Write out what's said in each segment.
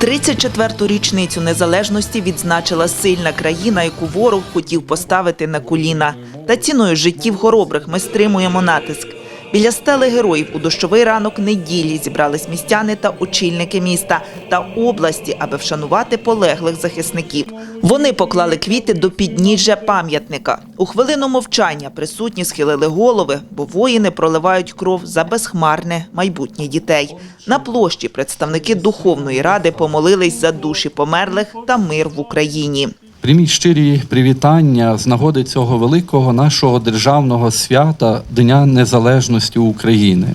34-ту річницю незалежності відзначила сильна країна, яку ворог хотів поставити на коліна. Та ціною життів хоробрих ми стримуємо натиск. Біля стели героїв у дощовий ранок неділі зібрались містяни та очільники міста та області, аби вшанувати полеглих захисників. Вони поклали квіти до підніжжя пам'ятника. У хвилину мовчання присутні схилили голови, бо воїни проливають кров за безхмарне майбутнє дітей. На площі представники Духовної ради помолились за душі померлих та мир в Україні. Прийміть щирі привітання з нагоди цього великого нашого державного свята Дня Незалежності України.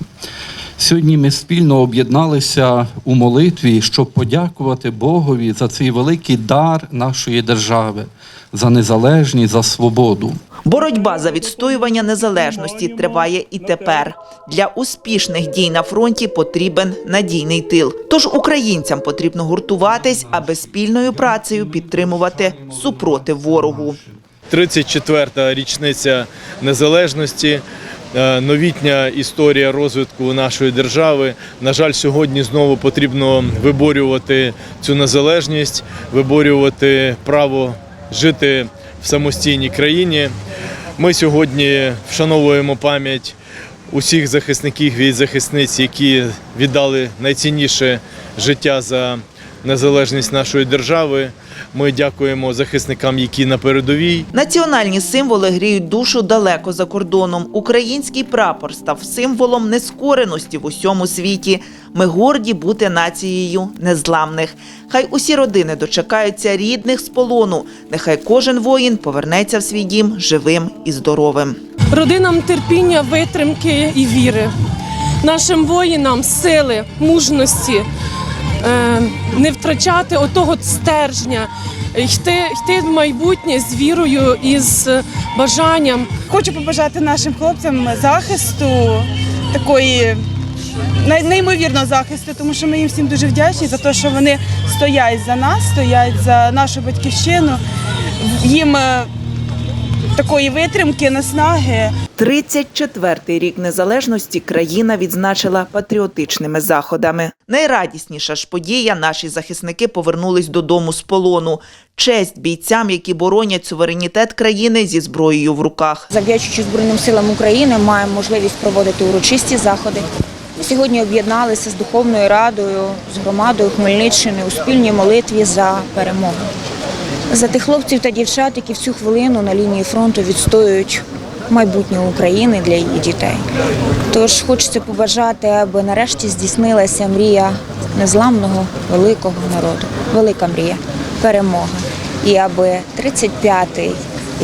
Сьогодні ми спільно об'єдналися у молитві, щоб подякувати Богові за цей великий дар нашої держави, за незалежність, за свободу. Боротьба за відстоювання незалежності триває і тепер. Для успішних дій на фронті потрібен надійний тил. Тож українцям потрібно гуртуватись, аби спільною працею підтримувати супротив ворогу. 34-та річниця незалежності, е, новітня історія розвитку нашої держави. На жаль, сьогодні знову потрібно виборювати цю незалежність, виборювати право жити в самостійній країні. Ми сьогодні вшановуємо пам'ять усіх захисників і захисниць, які віддали найцінніше життя за незалежність нашої держави. Ми дякуємо захисникам, які на передовій. Національні символи гріють душу далеко за кордоном. Український прапор став символом нескореності в усьому світі. Ми горді бути нацією незламних. Хай усі родини дочекаються рідних з полону. Нехай кожен воїн повернеться в свій дім живим і здоровим. родинам терпіння, витримки і віри, нашим воїнам сили, мужності, не втрачати отого стержня, йти, йти в майбутнє з вірою і з бажанням. Хочу побажати нашим хлопцям захисту, такої неймовірного захисту, тому що ми їм всім дуже вдячні за те, що вони стоять за нас, стоять за нашу батьківщину. Їм е, такої витримки, наснаги. 34-й рік незалежності країна відзначила патріотичними заходами. Найрадісніша ж подія наші захисники повернулись додому з полону. Честь бійцям, які боронять суверенітет країни зі зброєю в руках. Завдячуючи Збройним силам України, маємо можливість проводити урочисті заходи. Ми сьогодні об'єдналися з Духовною Радою, з громадою Хмельниччини у спільній молитві за перемогу. За тих хлопців та дівчат, які в цю хвилину на лінії фронту відстоюють майбутнє України для її дітей. Тож хочеться побажати, аби нарешті здійснилася мрія незламного великого народу, велика мрія, перемога. І аби 35-й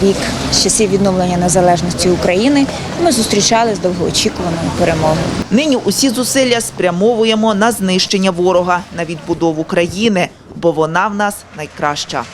рік з часів відновлення незалежності України ми зустрічали з довгоочікуваною перемогою. Нині усі зусилля спрямовуємо на знищення ворога, на відбудову країни, бо вона в нас найкраща.